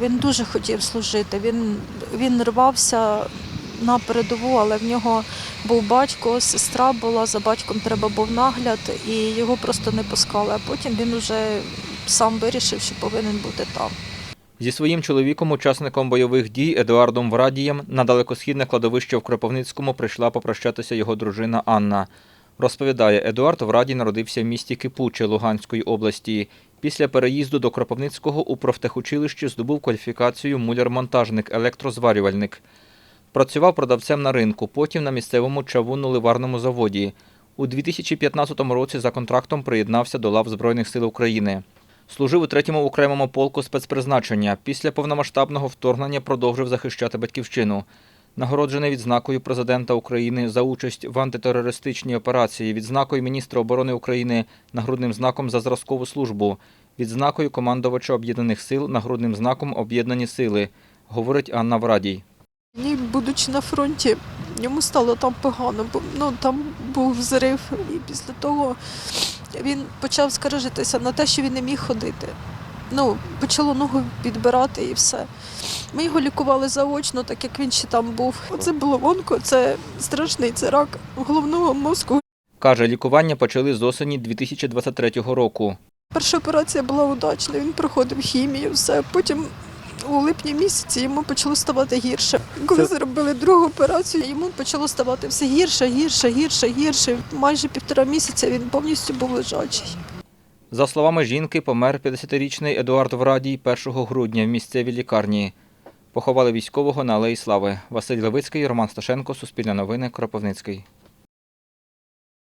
Він дуже хотів служити. Він, він рвався на передову, але в нього був батько, сестра була, за батьком треба був нагляд, і його просто не пускали. А потім він вже сам вирішив, що повинен бути там. Зі своїм чоловіком, учасником бойових дій Едуардом Врадієм, на далекосхідне кладовище в Кропивницькому прийшла попрощатися його дружина Анна. Розповідає, Едуард Врадій народився в місті Кипуче Луганської області. Після переїзду до Кропивницького у профтехучилищі здобув кваліфікацію муляр-монтажник, електрозварювальник. Працював продавцем на ринку, потім на місцевому чавунно-ливарному заводі. У 2015 році за контрактом приєднався до лав Збройних сил України. Служив у третьому окремому полку спецпризначення. Після повномасштабного вторгнення продовжив захищати батьківщину. Нагороджений відзнакою президента України за участь в антитерористичній операції, відзнакою міністра оборони України, нагрудним знаком за зразкову службу, відзнакою командувача об'єднаних сил, нагрудним знаком Об'єднані сили, говорить Анна Врадій. Ні, будучи на фронті, йому стало там погано, бо ну, там був взрив. І після того він почав скаржитися на те, що він не міг ходити. Ну, почало ногу підбирати і все. Ми його лікували заочно, так як він ще там був. Оце було онко, це страшний це рак головного мозку. Каже, лікування почали з осені 2023 року. Перша операція була удачна, він проходив хімію, все. Потім у липні місяці йому почало ставати гірше. Коли зробили другу операцію, йому почало ставати все гірше, гірше, гірше, гірше. Майже півтора місяця він повністю був лежачий. За словами жінки, помер 50-річний Едуард Врадій 1 грудня в місцевій лікарні. Поховали військового на Алеї Слави. Василь Левицький, Роман Сташенко, Суспільне новини, Кропивницький.